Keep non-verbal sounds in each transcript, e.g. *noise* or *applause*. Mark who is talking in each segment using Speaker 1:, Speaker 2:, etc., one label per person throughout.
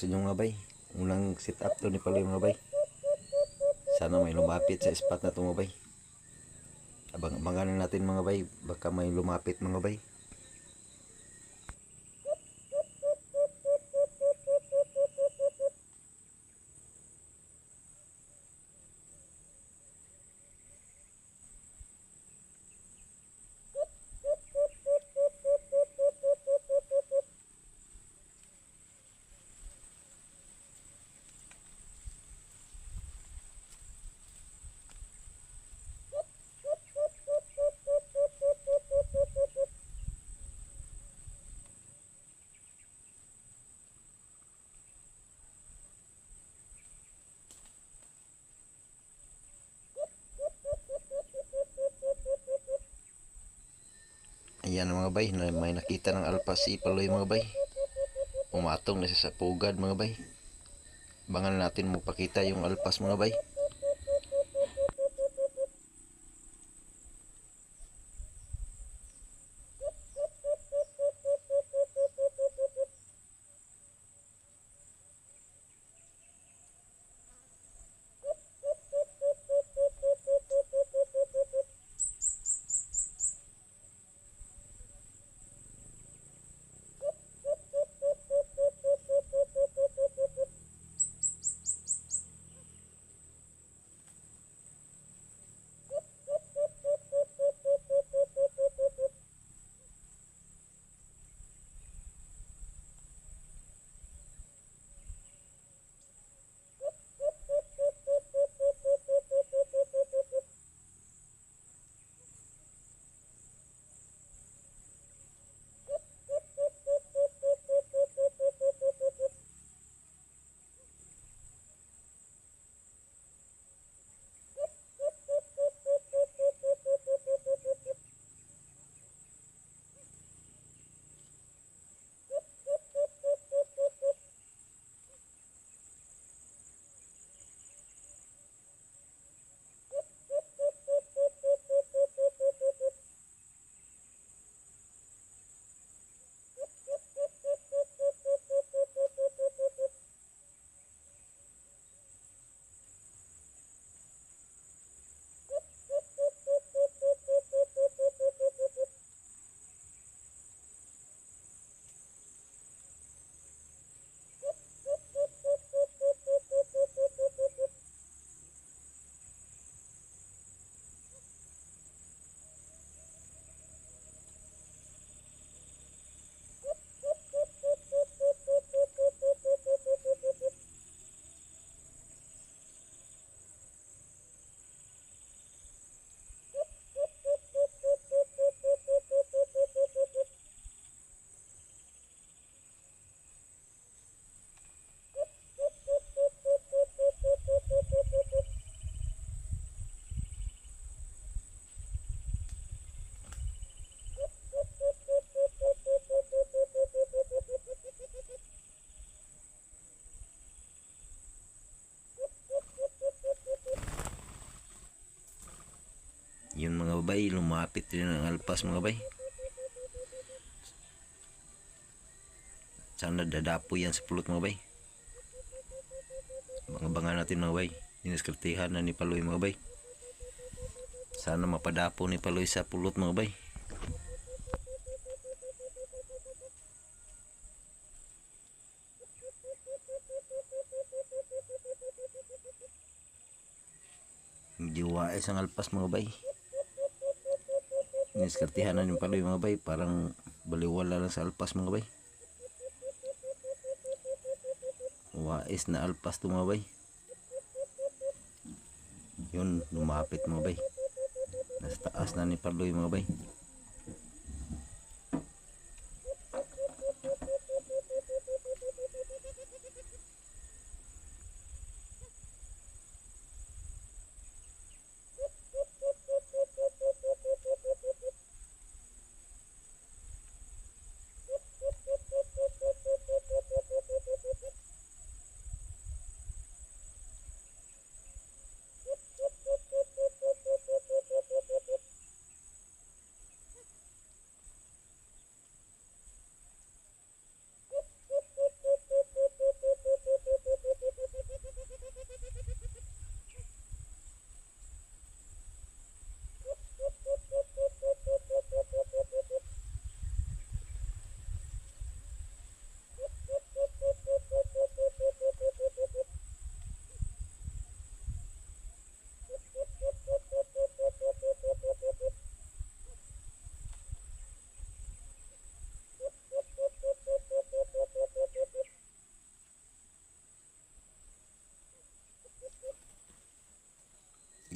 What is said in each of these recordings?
Speaker 1: sa inyo mga bay. Unang sit up to ni Paloy mga bay. Sana may lumapit sa spot na to mga bay. Abang-abangan natin mga bay. Baka may lumapit mga bay. Ayan mga bay, may nakita ng alpas si Paloy mga bay. Pumatong na sa pugad mga bay. Bangan natin mo pakita yung alpas mga bay. Bay, lumapit din ang alpas mga bay. Sana dadapo yan sa pulot mga bay. Abangan natin mga bay. Diniskartihan na ni Paloy mga bay. Sana mapadapo ni Paloy sa pulot mga bay. Medyo wais ang alpas mga bay. Diniskartihan na yung Paloy mga bay. Parang baliwala lang sa alpas mga bay. Wais na alpas to mga bay. Yun, lumapit mga bay. Nasa taas na ni Paloy mga bay.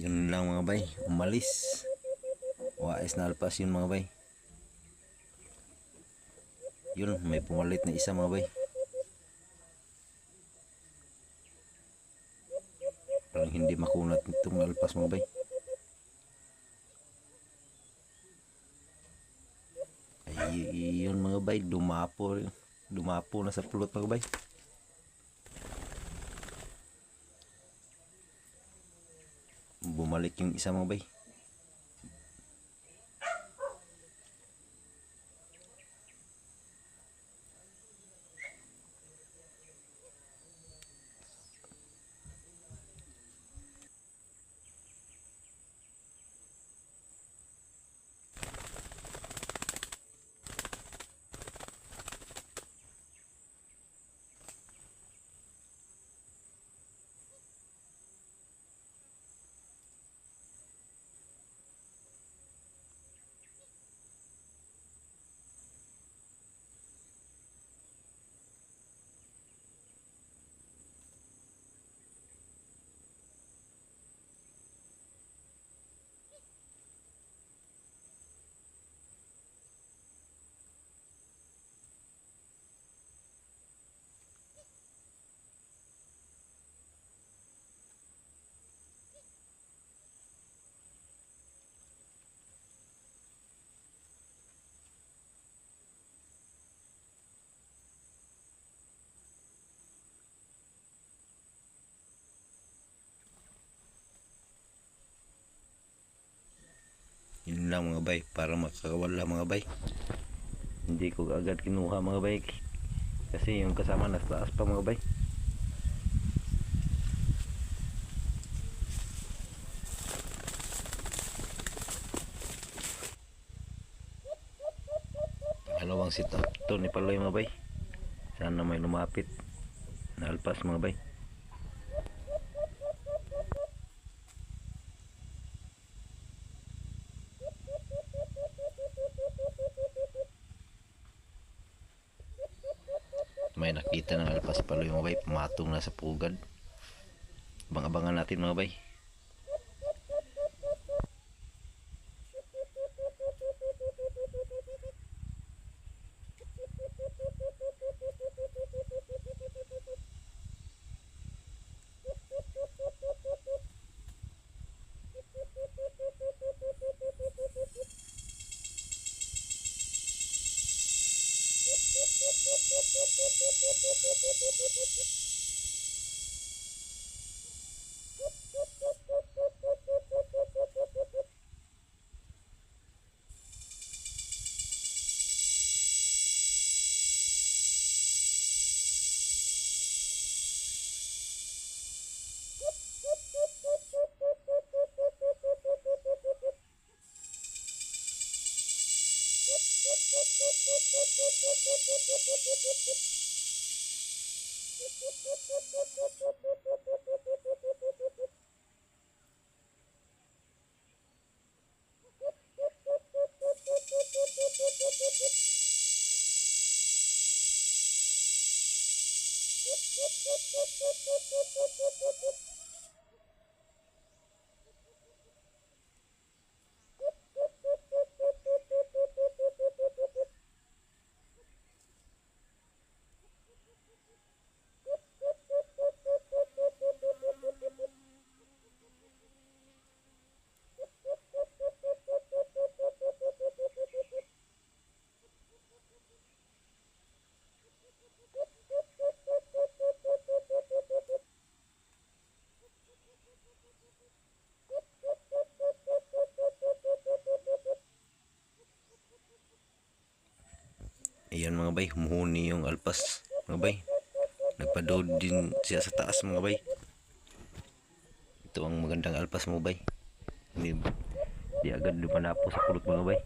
Speaker 1: Yun lang mga bay, umalis. Wais na alpas yun mga bay. Yun, may pumalit na isa mga bay. Parang hindi makunat itong alpas mga bay. Ay, yun mga bay, dumapo. Dumapo na sa pulot mga bay. Bumalik yung isa mga bay. Yun lang mga bay, para makakawala mga bay. Hindi ko agad kinuha mga bay. Kasi yung kasama nasa taas pa mga bay. Dalawang sit up to ni Paloy mga bay. Sana may lumapit na alpas mga bay. may nakita ng alpas palo yung bay pumatong na sa pugad *laughs* abang-abangan natin mga bay ayan mga bay humuhuni yung alpas mga bay. Nagpadod din siya sa taas mga bay. Ito ang magandang alpas mga bay. Hindi di agad lumanapo sa pulot mga bay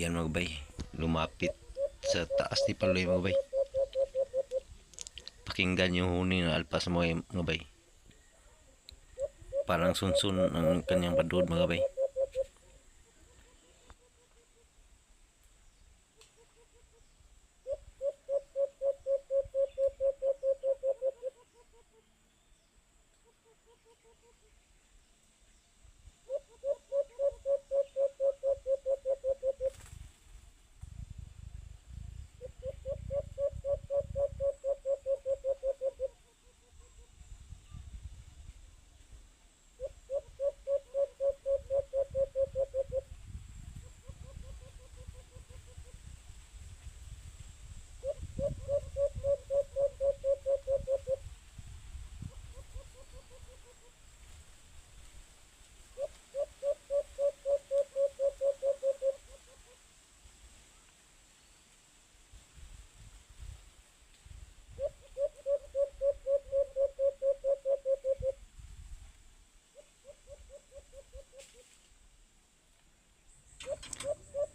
Speaker 1: Yan mga bay. Lumapit sa taas ni Paloy mga bay. Pakinggan yung huni ng alpas mga, mga bay. Parang sunsun ang kanyang padud mga bay.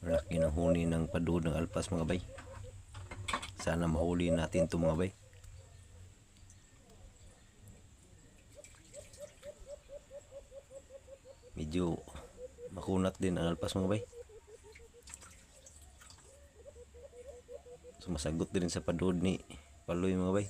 Speaker 1: Malaki ng huni ng padud ng alpas mga bay. Sana mahuli natin to mga bay. Medyo makunat din ang alpas mga bay. Sumasagot din sa padud ni Paloy mga bay.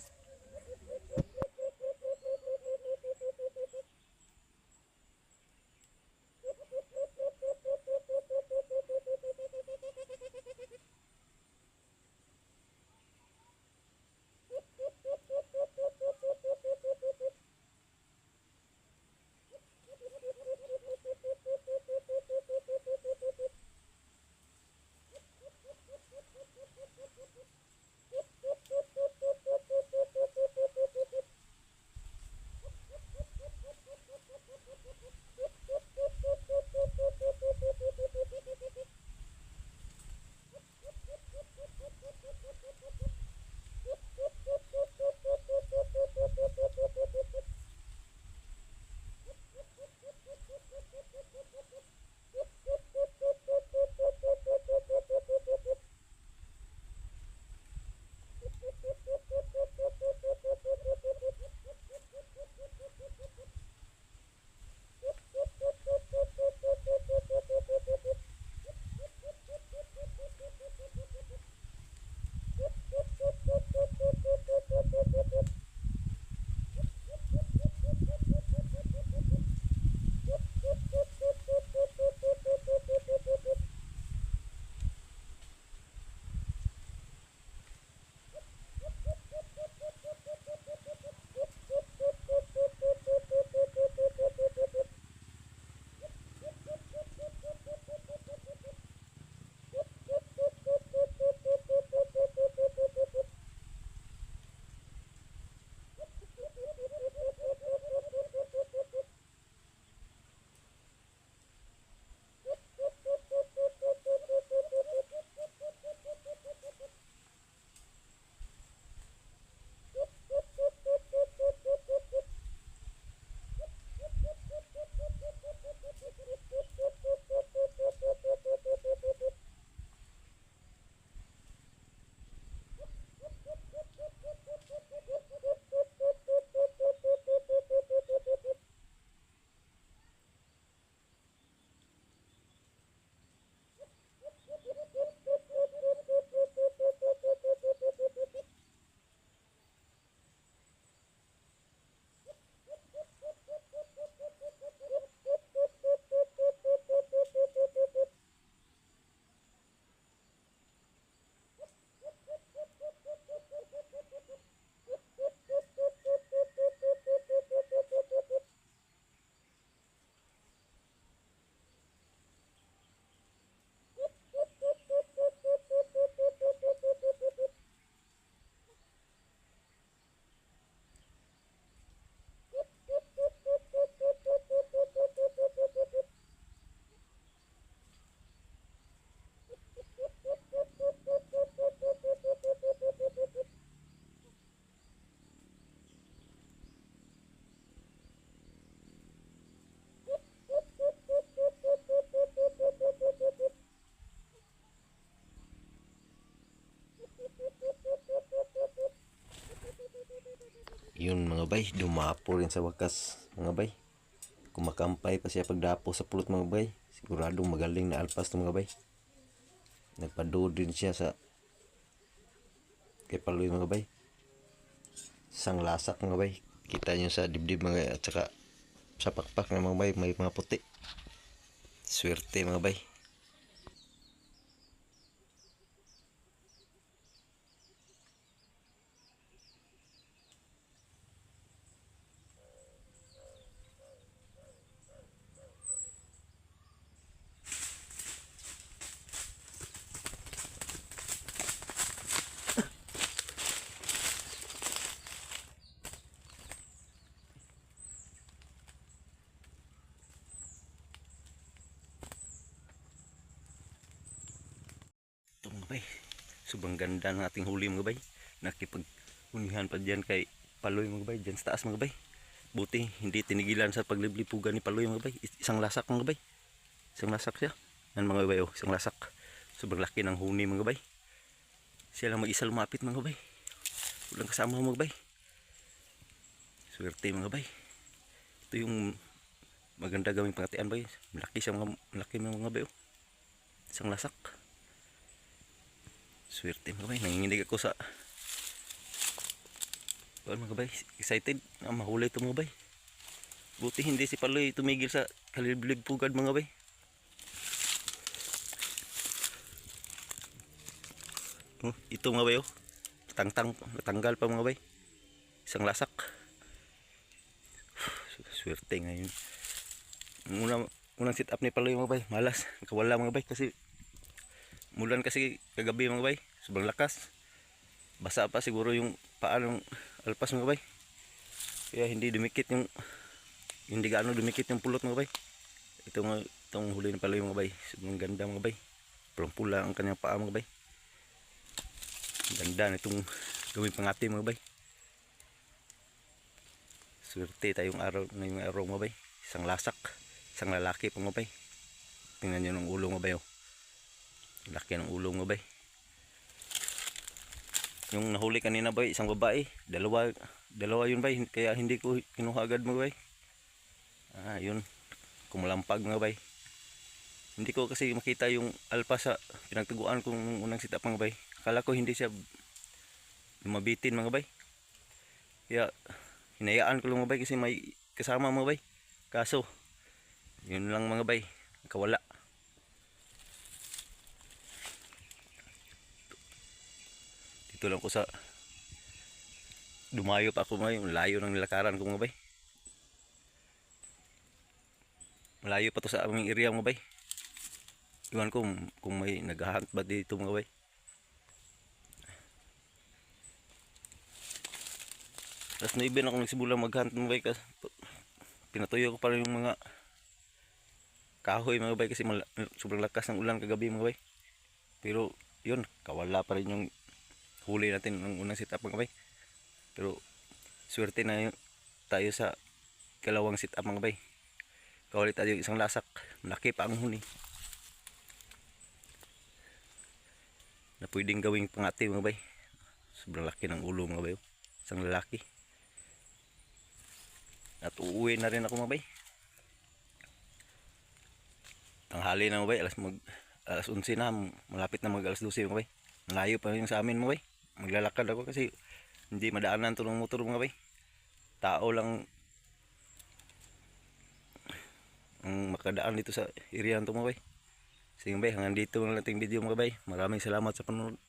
Speaker 1: Yun mga bay, dumapo rin sa wakas mga bay. Kumakampay pa siya pagdapo sa pulot mga bay. Siguradong magaling na alpas to mga bay. Nagpadood din siya sa kay Paloy mga bay. Sang lasak mga bay. Kita nyo sa dibdib mga at saka sa pakpak ng mga bay may mga puti. Swerte mga bay. Ito mga bay. Sobrang ganda ng ating huli mga bay. Nakipaghunihan pa dyan kay Paloy mga bay. Dyan sa taas mga bay. Buti hindi tinigilan sa pagliblipugan ni Paloy mga bay. Is- Isang lasak mga bay. Isang lasak siya. Yan mga bay oh. Isang lasak. Sobrang laki ng huni mga bay. Siya lang mag-isa lumapit mga bay. Walang kasama mga bay. Swerte mga bay. Ito yung maganda gawing pangatian bay. Malaki siya mga malaki mga bay oh. Isang lasak. Swerte mga bay. Nanginginig ako sa Well, mga bay, excited na mahuli ito mga bay. Buti hindi si Paloy tumigil sa kaliblib pugad mga bay. Oh, ito mga bay oh. Tangtang, natanggal pa mga bay. Isang lasak. *sighs* Swerte ngayon. Ang Unang, unang sit up ni Paloy mga bay, malas. Nakawala mga bay kasi mulan kasi kagabi mga bay. Sobrang lakas. Basa pa siguro yung paa ng alpas mga bay. Kaya hindi dumikit yung hindi gaano dumikit yung pulot mga bay. Ito nga itong huli ng paloy mga bay. Sobrang ganda mga bay. Pulang pula ang kanyang paa mga bay. Ganda nitong gawin pangati mga bay. Swerte tayong araw ngayong araw mga bay. Isang lasak. Isang lalaki pa mga bay. Tingnan nyo ng ulo mga bay. Oh. Laki ng ulo mga bay. Yung nahuli kanina bay, isang babae. Dalawa, dalawa yun bay. Kaya hindi ko kinuha agad mga bay. Ah, yun. Kumalampag mga bay. Hindi ko kasi makita yung alpa sa pinagtaguan kong unang sitap mga bay. Akala ko hindi siya lumabitin mga bay. Kaya hinayaan ko lang mga bay kasi may kasama mga bay. Kaso, yun lang mga bay. Kawala. Dito lang ko sa dumayo pa ako mga layo ng nilakaran ko mga bay. Malayo pa to sa aming area mga bay. Iwan ko kung- kung may naghahunt ba dito mga bay. Tapos naibin ako nagsibulang maghunt mga bay kasi pinatuyo ko pa rin yung mga kahoy mga bay kasi sobrang lakas ng ulan kagabi mga bay. Pero yun, kawala pa rin yung huli natin ng unang sit up mga bay. Pero swerte na yun, tayo sa kalawang sit up mga bay. Kawali tayo yung isang lasak, malaki pa ang huni. Na pwedeng gawing pangati mga bay. Sobrang laki ng ulo mga bay. Isang lalaki. At uuwi na rin ako mga bay. Tanghali na mga bay, alas mag alas 11 na, malapit na mag alas 12 mga bay. Malayo pa yung sa amin mga bay. Maglalakad ako kasi hindi madaanan to ng motor mga bay. Tao lang ang makadaan dito sa area to mga bay. Sige bay, hanggang dito lang nating video mga bay. Maraming salamat sa panonood.